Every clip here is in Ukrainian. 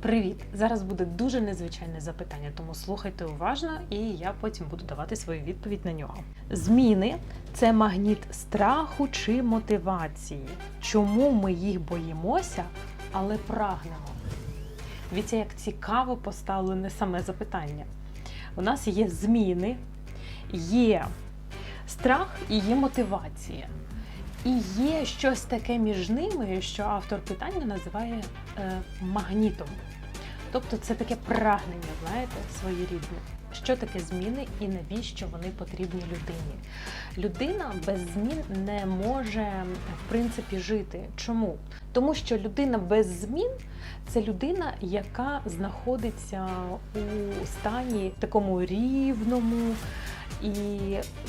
Привіт! Зараз буде дуже незвичайне запитання, тому слухайте уважно, і я потім буду давати свою відповідь на нього. Зміни це магніт страху чи мотивації. Чому ми їх боїмося, але прагнемо? Дивіться, як цікаво поставлене саме запитання. У нас є зміни, є страх і є мотивація. І є щось таке між ними, що автор питання називає е, магнітом. Тобто це таке прагнення, знаєте, своєрідне. Що таке зміни і навіщо вони потрібні людині? Людина без змін не може в принципі жити. Чому? Тому що людина без змін це людина, яка знаходиться у стані такому рівному і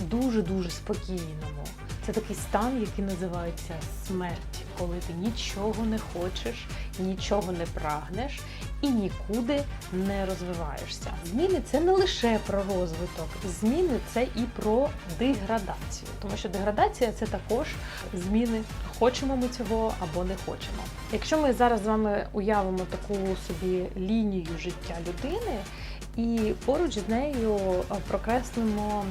дуже-дуже спокійному. Це такий стан, який називається смерть, коли ти нічого не хочеш, нічого не прагнеш і нікуди не розвиваєшся. Зміни це не лише про розвиток, зміни це і про деградацію, тому що деградація це також зміни. Хочемо ми цього або не хочемо. Якщо ми зараз з вами уявимо таку собі лінію життя людини, і поруч з нею прокреслимо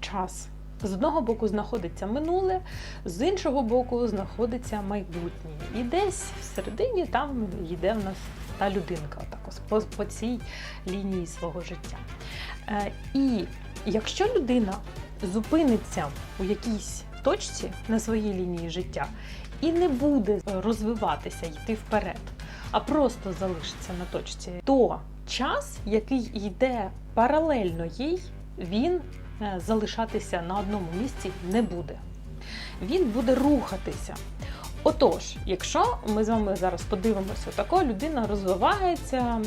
час. З одного боку знаходиться минуле, з іншого боку знаходиться майбутнє. І десь всередині там йде в нас та людинка, по, по цій лінії свого життя. Е, і якщо людина зупиниться у якійсь точці на своїй лінії життя і не буде розвиватися, йти вперед, а просто залишиться на точці, то час, який йде паралельно їй, він залишатися на одному місці не буде. Він буде рухатися. Отож, якщо ми з вами зараз подивимося, така людина розвивається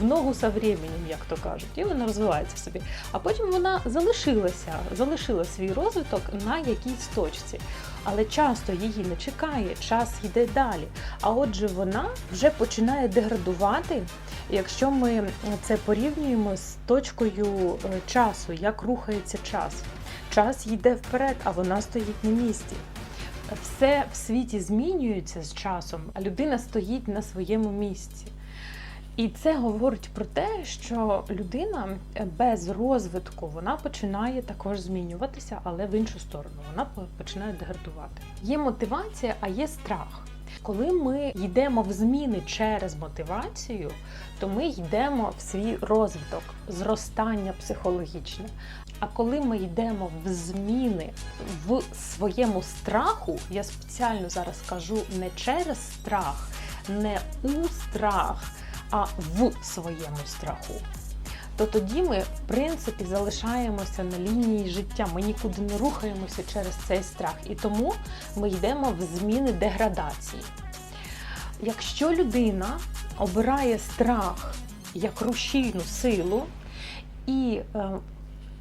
в ногу со временем, як то кажуть, і вона розвивається собі. А потім вона залишилася, залишила свій розвиток на якійсь точці. Але часто її не чекає, час йде далі. А отже, вона вже починає деградувати, якщо ми це порівнюємо з точкою часу, як рухається час. Час йде вперед, а вона стоїть на місці. Все в світі змінюється з часом, а людина стоїть на своєму місці. І це говорить про те, що людина без розвитку вона починає також змінюватися, але в іншу сторону вона починає деградувати. Є мотивація, а є страх. Коли ми йдемо в зміни через мотивацію, то ми йдемо в свій розвиток, зростання психологічне. А коли ми йдемо в зміни в своєму страху, я спеціально зараз кажу не через страх, не у страх, а в своєму страху. То тоді ми, в принципі, залишаємося на лінії життя. Ми нікуди не рухаємося через цей страх. І тому ми йдемо в зміни деградації. Якщо людина обирає страх як рушійну силу і е,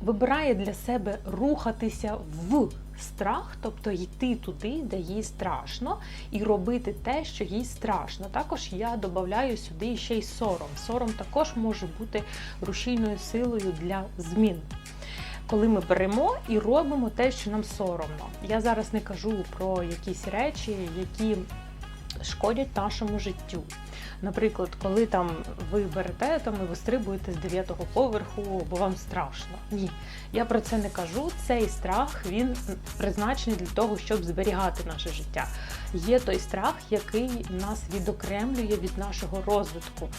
вибирає для себе рухатися в страх, тобто йти туди, де їй страшно, і робити те, що їй страшно. Також я додаю сюди ще й сором. Сором також може бути рушійною силою для змін. Коли ми беремо і робимо те, що нам соромно. Я зараз не кажу про якісь речі, які шкодять нашому життю. Наприклад, коли там ви берете там і вистрибуєте з 9-го поверху, бо вам страшно. Ні, я про це не кажу. Цей страх він призначений для того, щоб зберігати наше життя. Є той страх, який нас відокремлює від нашого розвитку.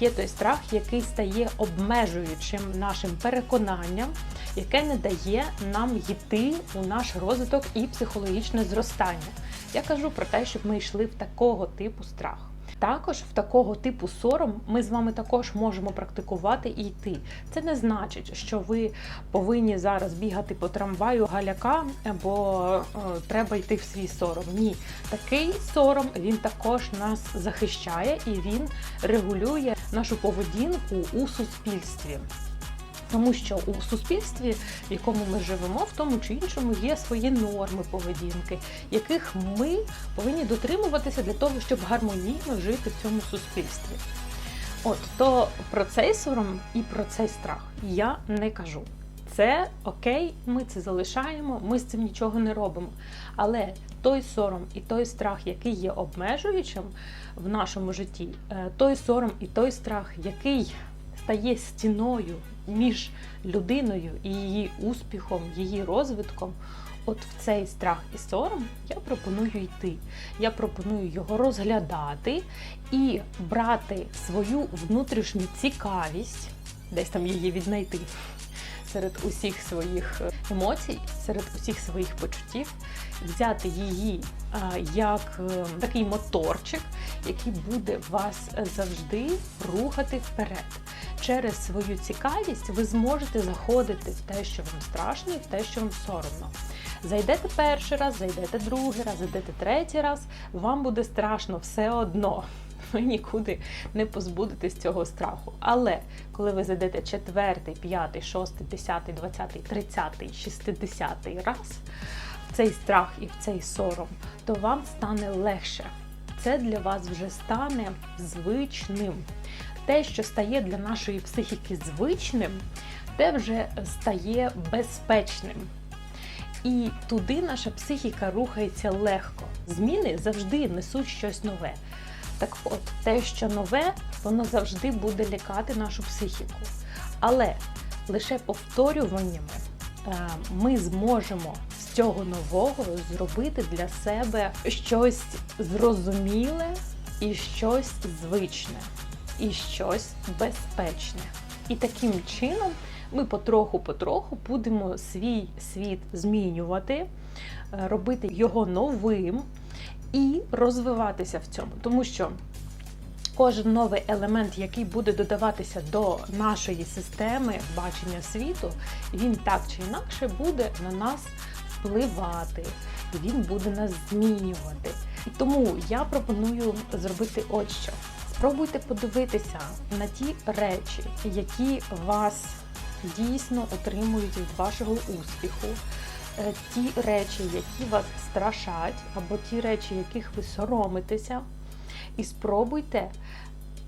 Є той страх, який стає обмежуючим нашим переконанням, яке не дає нам йти у наш розвиток і психологічне зростання. Я кажу про те, щоб ми йшли в такого типу страх. Також в такого типу сором ми з вами також можемо практикувати і йти. Це не значить, що ви повинні зараз бігати по трамваю галяка, бо е, треба йти в свій сором. Ні, такий сором він також нас захищає і він регулює нашу поведінку у суспільстві. Тому що у суспільстві, в якому ми живемо, в тому чи іншому є свої норми поведінки, яких ми повинні дотримуватися для того, щоб гармонійно жити в цьому суспільстві. От то про цей сором і про цей страх я не кажу. це окей, ми це залишаємо, ми з цим нічого не робимо. Але той сором і той страх, який є обмежуючим в нашому житті, е, той сором і той страх, який стає стіною між людиною і її успіхом, її розвитком. От в цей страх і сором я пропоную йти. Я пропоную його розглядати і брати свою внутрішню цікавість, десь там її віднайти серед усіх своїх емоцій, серед усіх своїх почуттів, взяти її як е, такий моторчик, який буде вас завжди рухати вперед. Через свою цікавість ви зможете заходити в те, що вам страшно, і в те, що вам соромно. Зайдете перший раз, зайдете другий раз, зайдете третій раз, вам буде страшно все одно. Ви нікуди не позбудетесь цього страху. Але коли ви зайдете четвертий, п'ятий, шостий, десятий, двадцятий, тридцятий, шістдесятий раз в цей страх і в цей сором, то вам стане легше. Це для вас вже стане звичним. Те, що стає для нашої психіки звичним, те вже стає безпечним. І туди наша психіка рухається легко. Зміни завжди несуть щось нове. Так от, те, що нове, воно завжди буде лякати нашу психіку. Але лише повторюваннями е, ми зможемо з цього нового зробити для себе щось зрозуміле і щось звичне, і щось безпечне. І таким чином ми потроху-потроху будемо свій світ змінювати, е, робити його новим і розвиватися в цьому. Тому що кожен новий елемент, який буде додаватися до нашої системи бачення світу, він так чи інакше буде на нас впливати, він буде нас змінювати. І тому я пропоную зробити от що. Спробуйте подивитися на ті речі, які вас дійсно отримують від вашого успіху, ті речі, які вас страшать, або ті речі, яких ви соромитеся, і спробуйте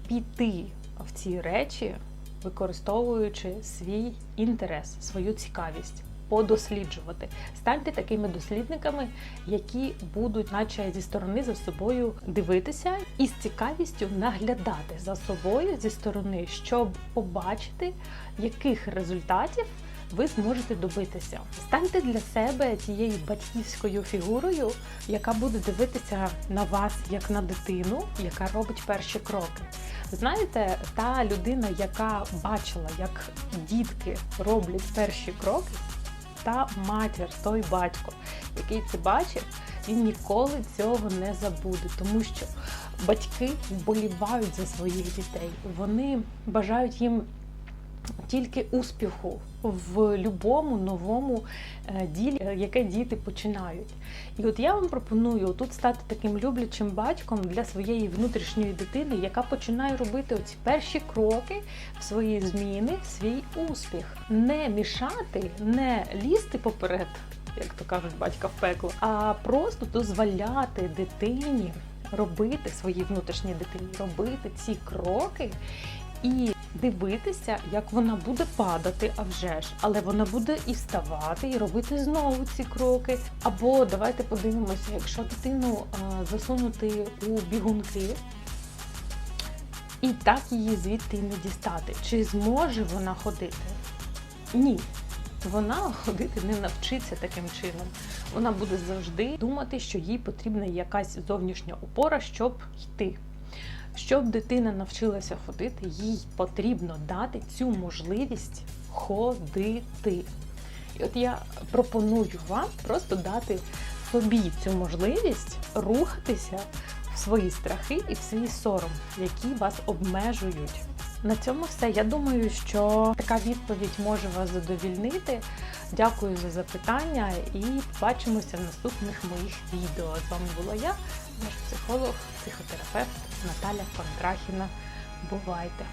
піти в ці речі, використовуючи свій інтерес, свою цікавість. Подосліджувати. Станьте такими дослідниками, які будуть, наче зі сторони за собою дивитися і з цікавістю наглядати за собою зі сторони, щоб побачити, яких результатів ви зможете добитися. Станьте для себе тією батьківською фігурою, яка буде дивитися на вас як на дитину, яка робить перші кроки. Знаєте, та людина, яка бачила, як дітки роблять перші кроки, та матір, той батько, який це бачив, він ніколи цього не забуде, тому що батьки вболівають за своїх дітей. Вони бажають їм тільки успіху в будь-якому новому е, ділі, е, яке діти починають. І от я вам пропоную тут стати таким люблячим батьком для своєї внутрішньої дитини, яка починає робити оці перші кроки в свої зміни, в свій успіх. Не мішати, не лізти поперед, як то кажуть, батька в пекло, а просто дозволяти дитині робити своїй внутрішній дитині, робити ці кроки і дивитися, як вона буде падати, а вже ж, але вона буде і вставати, і робити знову ці кроки. Або давайте подивимося, якщо дитину а, засунути у бігунки. І так її звідти не дістати. Чи зможе вона ходити? Ні. Вона ходити не навчиться таким чином. Вона буде завжди думати, що їй потрібна якась зовнішня опора, щоб йти. Щоб дитина навчилася ходити, їй потрібно дати цю можливість ходити. І от я пропоную вам просто дати собі цю можливість рухатися в свої страхи і в свій сором, які вас обмежують. На цьому все. Я думаю, що така відповідь може вас задовільнити. Дякую за запитання і побачимося в наступних моїх відео. З вами була я, ваш психолог, психотерапевт Наталя Кондрахіна. Бувайте!